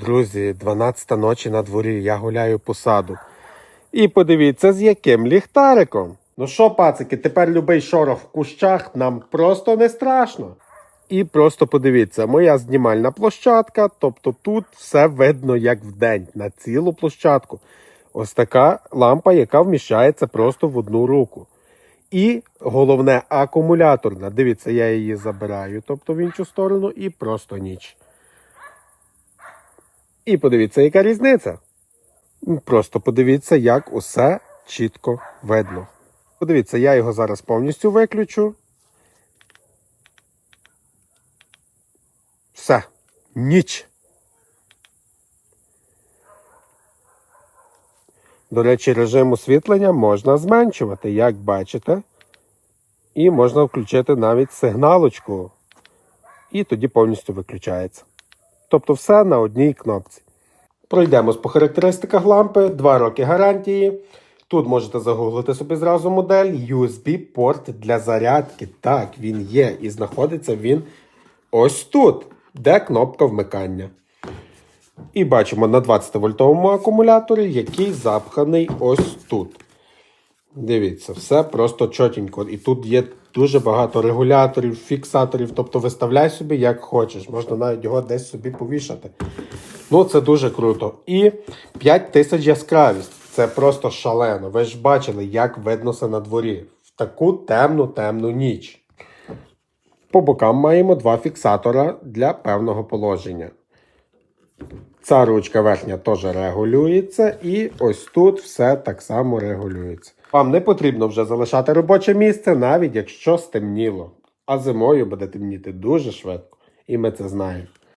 Друзі, 12 ночі на дворі, я гуляю по саду. І подивіться, з яким ліхтариком. Ну що, пацики, тепер любий шорох в кущах нам просто не страшно. І просто подивіться, моя знімальна площадка, тобто тут все видно як вдень, на цілу площадку. Ось така лампа, яка вміщається просто в одну руку. І головне акумуляторна. Дивіться, я її забираю, тобто в іншу сторону, і просто ніч. І подивіться, яка різниця. Просто подивіться, як усе чітко видно. Подивіться, я його зараз повністю виключу. Все, ніч. До речі, режим освітлення можна зменшувати, як бачите. І можна включити навіть сигналочку. І тоді повністю виключається. Тобто все на одній кнопці. Пройдемось по характеристиках лампи, 2 роки гарантії. Тут можете загуглити собі зразу модель USB-порт для зарядки. Так, він є і знаходиться він ось тут, де кнопка вмикання. І бачимо на 20 вольтовому акумуляторі, який запханий ось тут. Дивіться, все просто чотенько. І тут є дуже багато регуляторів, фіксаторів. Тобто виставляй собі як хочеш. Можна навіть його десь собі повішати. Ну, це дуже круто. І 5000 яскравість. Це просто шалено. Ви ж бачили, як видно це на дворі. В таку темну темну ніч. По бокам маємо два фіксатора для певного положення. Ця ручка верхня теж регулюється, і ось тут все так само регулюється. Вам не потрібно вже залишати робоче місце, навіть якщо стемніло. А зимою буде темніти дуже швидко, і ми це знаємо.